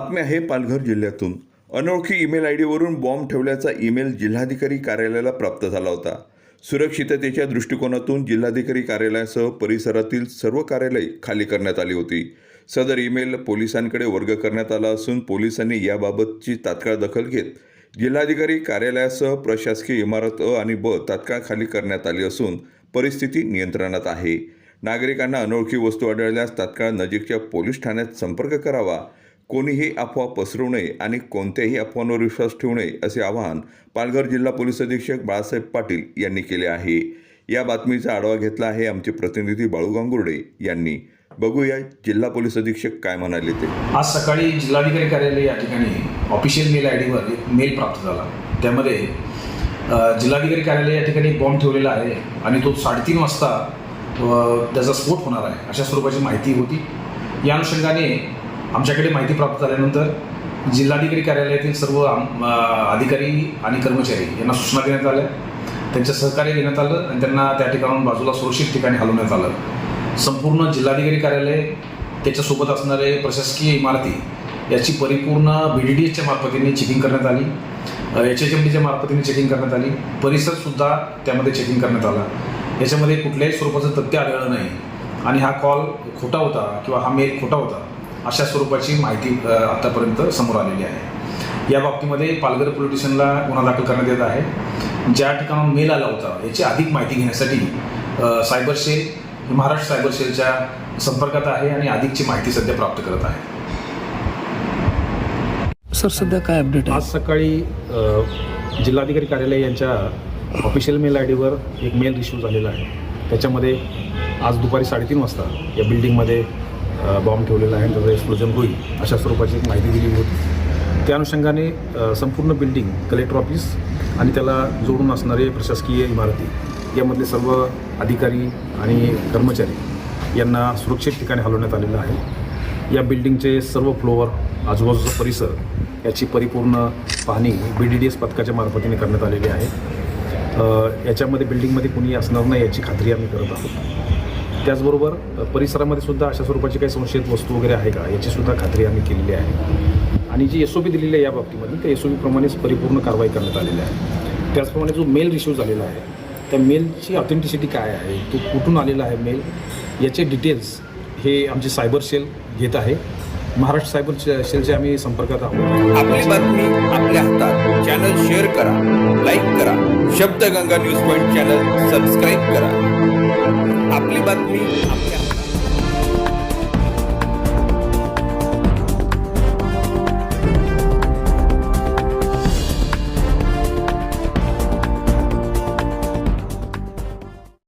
बातमी आहे पालघर जिल्ह्यातून. अनोळखी ईमेल आय डीवरून बॉम्ब ठेवल्याचा ईमेल जिल्हाधिकारी कार्यालयाला प्राप्त झाला होता. सुरक्षिततेच्या दृष्टिकोनातून जिल्हाधिकारी कार्यालयासह परिसरातील सर्व कार्यालय खाली करण्यात आली होती. सदर ईमेल पोलिसांकडे वर्ग करण्यात आला असून पोलिसांनी याबाबतची तात्काळ दखल घेत जिल्हाधिकारी कार्यालयासह प्रशासकीय इमारत अ आणि ब तात्काळ खाली करण्यात आली असून परिस्थिती नियंत्रणात आहे. नागरिकांना अनोळखी वस्तू आढळल्यास तात्काळ नजीकच्या पोलीस ठाण्यात संपर्क करावा. कोणीही अफवा पसरू नये आणि कोणत्याही अफवांवर विश्वास ठेवू नये असे आवाहन पालघर जिल्हा पोलीस अधीक्षक बाळासाहेब पाटील यांनी केले आहे. या बातमीचा आढावा घेतला आहे आमचे प्रतिनिधी बाळू गांगुर्डे यांनी. बघूया जिल्हा पोलीस अधीक्षक काय म्हणाले ते. आज सकाळी जिल्हाधिकारी कार्यालय या ठिकाणी ऑफिशियल मेल आय डीवर एक मेल प्राप्त झाला. त्यामध्ये जिल्हाधिकारी कार्यालय या ठिकाणी बॉम्ब ठेवलेला आहे आणि तो साडेतीन वाजता त्याचा स्फोट होणार आहे अशा स्वरूपाची माहिती होती. या अनुषंगाने आमच्याकडे माहिती प्राप्त झाल्यानंतर जिल्हाधिकारी कार्यालयातील सर्व आम- अधिकारी आणि कर्मचारी यांना सूचना देण्यात आल्या. त्यांचं सहकार्य घेण्यात आलं आणि त्यांना त्या ठिकाणाहून बाजूला सुरक्षित ठिकाणी हलवण्यात आलं. संपूर्ण जिल्हाधिकारी कार्यालय त्याच्यासोबत असणारे प्रशासकीय इमारती याची परिपूर्ण बी डी डी एसच्या मार्फतीने चेकिंग करण्यात आली. एच एच एम डीच्या मार्फतीने चेकिंग करण्यात आली. परिसरसुद्धा त्यामध्ये चेकिंग करण्यात आला. याच्यामध्ये कुठल्याही स्वरूपाचं तथ्य आढळलं नाही. आणि हा कॉल खोटा होता किंवा हा मेल खोटा होता. अशा स्वरूपाची माहिती आतापर्यंत समोर आलेली आहे. या बाबतीमध्ये पालघर पोलीस स्टेशनला गुन्हा दाखल करण्यात येत आहे. ज्या ठिकाणाहून मेल आला होता याची अधिक माहिती घेण्यासाठी सायबर सेल हे महाराष्ट्र सायबर सेलच्या संपर्कात आहे आणि अधिकची माहिती सध्या प्राप्त करत आहे. सर सध्या काय अपडेट आहे? आज सकाळी जिल्हाधिकारी कार्यालय यांच्या ऑफिशियल मेल आय डीवर एक मेल रिसिव्ह झालेला आहे. त्याच्यामध्ये आज दुपारी साडेतीन वाजता या बिल्डिंगमध्ये बॉम्ब ठेवलेला आहे त्याचं एक्सप्लोजन होईल अशा स्वरूपाची एक माहिती दिलेली होती. त्या अनुषंगाने संपूर्ण बिल्डिंग कलेक्टर ऑफिस आणि त्याला जोडून असणारे प्रशासकीय इमारती यामधले सर्व अधिकारी आणि कर्मचारी यांना सुरक्षित ठिकाणी हलवण्यात आलेलं आहे. या बिल्डिंगचे सर्व फ्लोअर आजूबाजूचा परिसर याची परिपूर्ण पाहणी बी डी डी एस पथकाच्या मार्फतीने करण्यात आलेली आहे. याच्यामध्ये बिल्डिंगमध्ये कुणी असणार नाही याची खात्री आम्ही करत आहोत. त्याचबरोबर परिसरामध्ये सुद्धा अशा स्वरूपाची काही संशयित वस्तू वगैरे आहे का? याची सुद्धा खात्री आम्ही केलेली आहे. आणि जी एस ओ पी दिलेली आहे या बाबतीमध्ये त्या एस ओ पीप्रमाणेच परिपूर्ण कारवाई करण्यात आलेली आहे. त्याचप्रमाणे जो मेल रिसिव्ह झालेला आहे त्या मेलची ऑथेंटिसिटी काय आहे? तो कुठून आलेला आहे मेल? याचे डिटेल्स हे आमचे सायबर सेल घेत आहे. महाराष्ट्र सायबर सेलच्या आम्ही संपर्कात आहोत. आपली बातमी आपल्या हातात. चॅनल शेअर करा लाईक करा. Shabdganga news point channel subscribe करा. आपली बातमी आपल्या